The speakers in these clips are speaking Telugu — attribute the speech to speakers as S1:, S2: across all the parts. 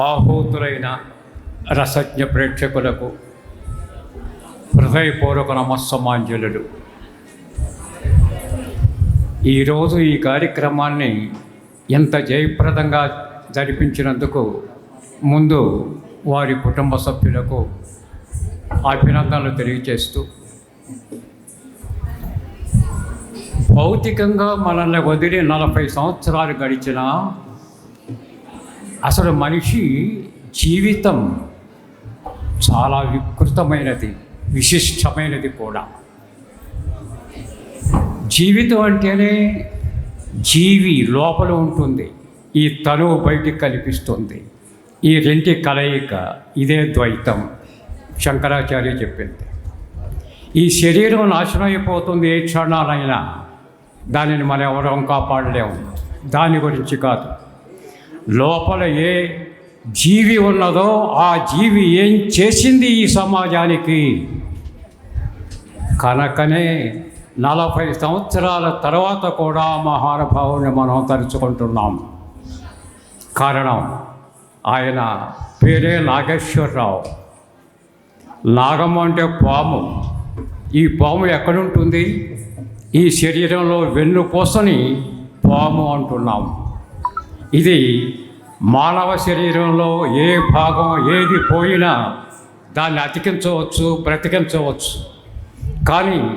S1: ఆహూతులైన రసజ్ఞ ప్రేక్షకులకు హృదయపూర్వక నమస్సమాంజలుడు ఈరోజు ఈ కార్యక్రమాన్ని ఎంత జయప్రదంగా జరిపించినందుకు ముందు వారి కుటుంబ సభ్యులకు అభినందనలు తెలియజేస్తూ భౌతికంగా మనల్ని వదిలి నలభై సంవత్సరాలు గడిచినా అసలు మనిషి జీవితం చాలా వికృతమైనది విశిష్టమైనది కూడా. జీవితం అంటేనే జీవి లోపల ఉంటుంది ఈ తనువు బయటికి కనిపిస్తుంది ఈ రెంటి కలయిక ఇదే ద్వైతం శంకరాచార్య చెప్పింది. ఈ శరీరం నాశనం అయిపోతుంది ఏ క్షణాలైనా. దానిని మనం ఎవరం కాపాడలేము. దాని గురించి కాదు. లోపల ఏ జీవి ఉన్నదో ఆ జీవి ఏం చేసింది ఈ సమాజానికి? కనుకనే నలభై సంవత్సరాల తర్వాత కూడా మహానుభావుని మనం తలుచుకుంటున్నాం. కారణం ఆయన పేరే నాగేశ్వరరావు. నాగం అంటే పాము. ఈ పాము ఎక్కడుంటుంది? ఈ శరీరంలో వెన్ను కోసని పాము అంటున్నాం. ఇది మానవ శరీరంలో ఏ భాగం ఏది పోయినా దాన్ని అతికించవచ్చు బ్రతికించవచ్చు. కానీ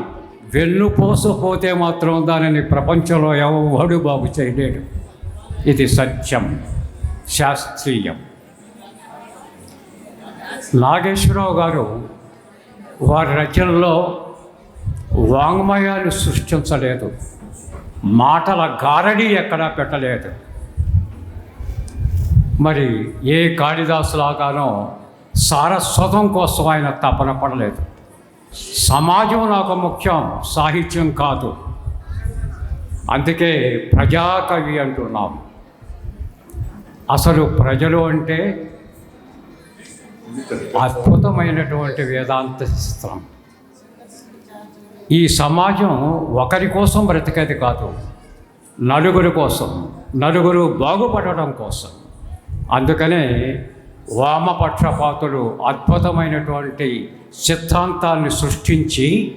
S1: వెన్నుపోసపోతే మాత్రం దానిని ప్రపంచంలో ఎవడు బాగు చేయలేడు. ఇది సత్యం శాస్త్రీయం. నాగేశ్వరరావు గారు వారి రచనలో వాంగ్మయాన్ని సృష్టించలేదు. మాటల గారడి ఎక్కడా పెట్టలేదు. మరి ఏ కాళిదాసులాగానో సారస్వతం కోసం ఆయన తపన పడలేదు. సమాజం నాకు ముఖ్యం సాహిత్యం కాదు. అందుకే ప్రజాకవి అంటున్నాం. అసలు ప్రజలు అంటే అద్భుతమైనటువంటి వేదాంత చిత్రం ఈ సమాజం ఒకరి కోసం బ్రతికేది కాదు నలుగురి కోసం నలుగురు బాగుపడడం కోసం. అందుకనే వామపక్షపాతులు అద్భుతమైనటువంటి సిద్ధాంతాన్ని సృష్టించి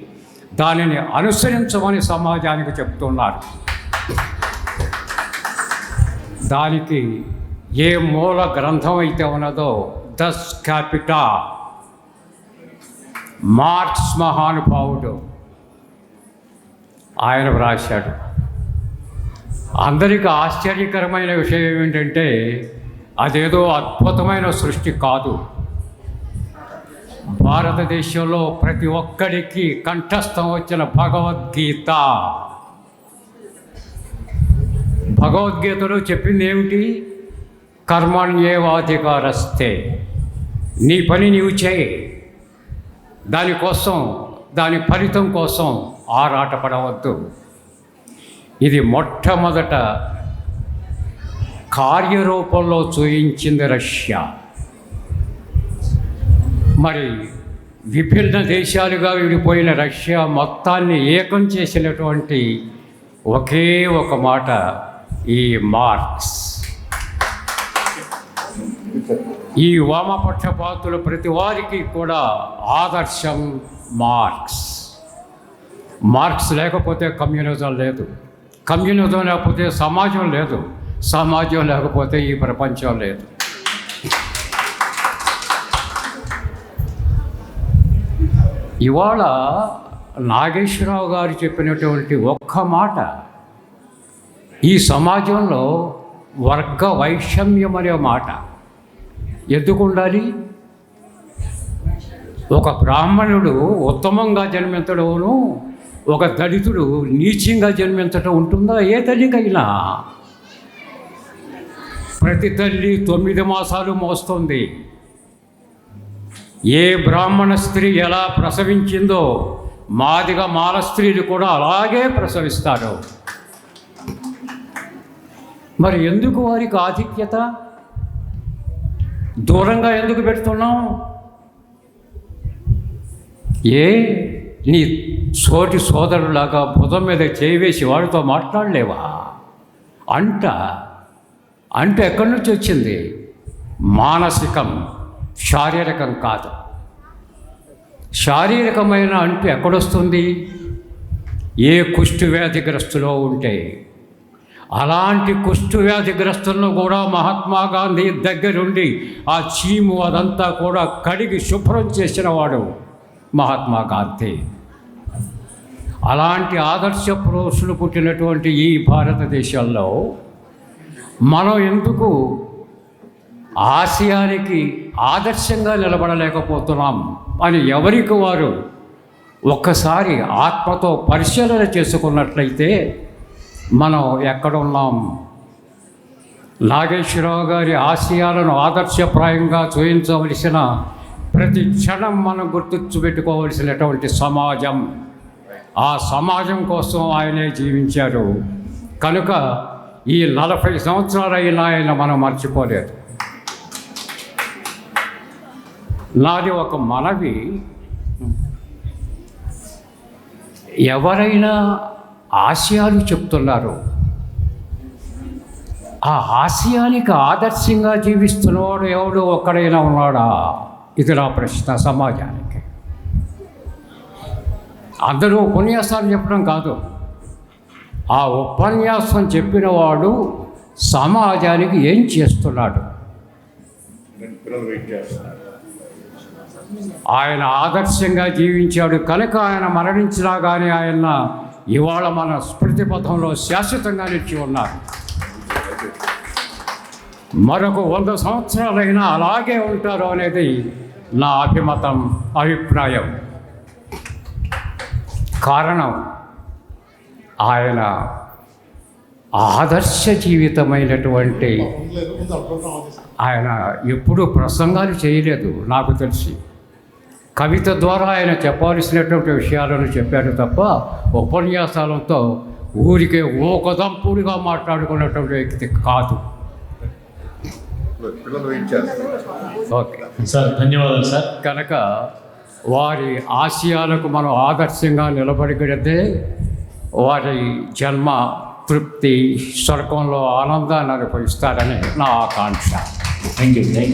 S1: దానిని అనుసరించమని సమాజానికి చెప్తున్నారు. దానికి ఏ మూల గ్రంథం అయితే ఉన్నదో దస్ క్యాపిటా. మార్క్స్ మహానుభావుడు ఆయన వ్రాశాడు. అందరికీ ఆశ్చర్యకరమైన విషయం ఏమిటంటే అదేదో అద్భుతమైన సృష్టి కాదు. భారతదేశంలో ప్రతి ఒక్కడికి కంఠస్థం వచ్చిన భగవద్గీత. భగవద్గీతలో చెప్పింది ఏమిటి? కర్మణ్యేవాధికారస్తే నీ పని నీవు చేయి. దానికోసం దాని ఫలితం కోసం ఆరాటపడవద్దు. ఇది మొట్టమొదట కార్యరూపంలో చూయించింది రష్యా. మరి విభిన్న దేశాలుగా విడిపోయిన రష్యా మొత్తాన్ని ఏకం చేసినటువంటి ఒకే ఒక మాట ఈ మార్క్స్. ఈ వామపక్షపాతులు ప్రతి వారికి కూడా ఆదర్శం మార్క్స్. మార్క్స్ లేకపోతే కమ్యూనిజం లేదు. కమ్యూనిజం లేకపోతే సమాజం లేదు. సమాజం లేకపోతే ఈ ప్రపంచం లేదు. ఇవాళ నాగేశ్వరరావు గారు చెప్పినటువంటి ఒక్క మాట ఈ సమాజంలో వర్గ వైషమ్యం అనే మాట ఎందుకు ఉండాలి? ఒక బ్రాహ్మణుడు ఉత్తమంగా జన్మించడమును ఒక దళితుడు నీచంగా జన్మించడం ఉంటుందా? ఏ తల్లికైనా. ప్రతి తల్లి తొమ్మిది మాసాలు మోస్తుంది. ఏ బ్రాహ్మణ స్త్రీ ఎలా ప్రసవించిందో మాదిగా మాల స్త్రీలు కూడా అలాగే ప్రసవిస్తారు. మరి ఎందుకు వారికి ఆధిక్యత? దూరంగా ఎందుకు పెడుతున్నాం ఏ? నీ సోటి సోదరులాగా భుజం మీద చేయి వేసి వాడితో మాట్లాడలేవా? అంట అంటే ఎక్కడి నుంచి వచ్చింది? మానసికం శారీరకం కాదు. శారీరకమైన అంటూ ఎక్కడొస్తుంది? ఏ కుష్టు వ్యాధిగ్రస్తులో ఉంటే. అలాంటి కుష్ఠువ్యాధిగ్రస్తులను కూడా మహాత్మా గాంధీ దగ్గరుండి ఆ చీము అదంతా కూడా కడిగి శుభ్రం చేసిన వాడు మహాత్మా గాంధీ. అలాంటి ఆదర్శ పురుషులు పుట్టినటువంటి ఈ భారతదేశంలో మనం ఎందుకు ఆశయానికి ఆదర్శంగా నిలబడలేకపోతున్నాం అని ఎవరికి వారు ఒక్కసారి ఆత్మతో పరిశీలన చేసుకున్నట్లయితే మనం ఎక్కడున్నాం? నాగేశ్వరరావు గారి ఆశయాలను ఆదర్శప్రాయంగా చూపించవలసిన ప్రతి క్షణం మనం గుర్తుంచుపెట్టుకోవలసినటువంటి సమాజం. ఆ సమాజం కోసం ఆయనే జీవించారు కనుక ఈ నలభై సంవత్సరాలు అయినా ఆయన మనం మర్చిపోలేదు. నాది ఒక మనవి. ఎవరైనా ఆశయాలు చెప్తున్నారు. ఆ ఆశయానికి ఆదర్శంగా జీవిస్తున్నవాడు ఎవడు? ఒక్కడైనా ఉన్నాడా? ఇది నా ప్రశ్న సమాజానికి. అందరూ ఉపన్యాసాలు చెప్పడం కాదు. ఆ ఉపన్యాసం చెప్పిన వాడు సమాజానికి ఏం చేస్తున్నాడు? ఆయన ఆదర్శంగా జీవించాడు. కనుక ఆయన మరణించినా కానీ ఆయన ఇవాళ మన స్మృతి పథంలో శాశ్వతంగా నిలిచి ఉన్నారు. మరొక వంద సంవత్సరాలైనా అలాగే ఉంటారు అనేది నా అభిమతం అభిప్రాయం. కారణం ఆయన ఆదర్శ జీవితమైనటువంటి ఆయన ఎప్పుడూ ప్రసంగాలు చేయలేదు నాకు తెలిసి. కవిత ద్వారా ఆయన చెప్పాల్సినటువంటి విషయాలను చెప్పాడు తప్ప ఉపన్యాసాలతో ఊరికే ఓకదంపుడిగా మాట్లాడుకున్నటువంటి వ్యక్తి కాదు. ఓకే.
S2: సార్ ధన్యవాదాలు సార్.
S1: కనుక వారి ఆశయాలకు మనం ఆదర్శంగా నిలబడితే వారి జన్మ తృప్తి స్వర్గంలో ఆనందాన్ని అనుభవిస్తారని నా ఆకాంక్ష.
S2: Thank you thank you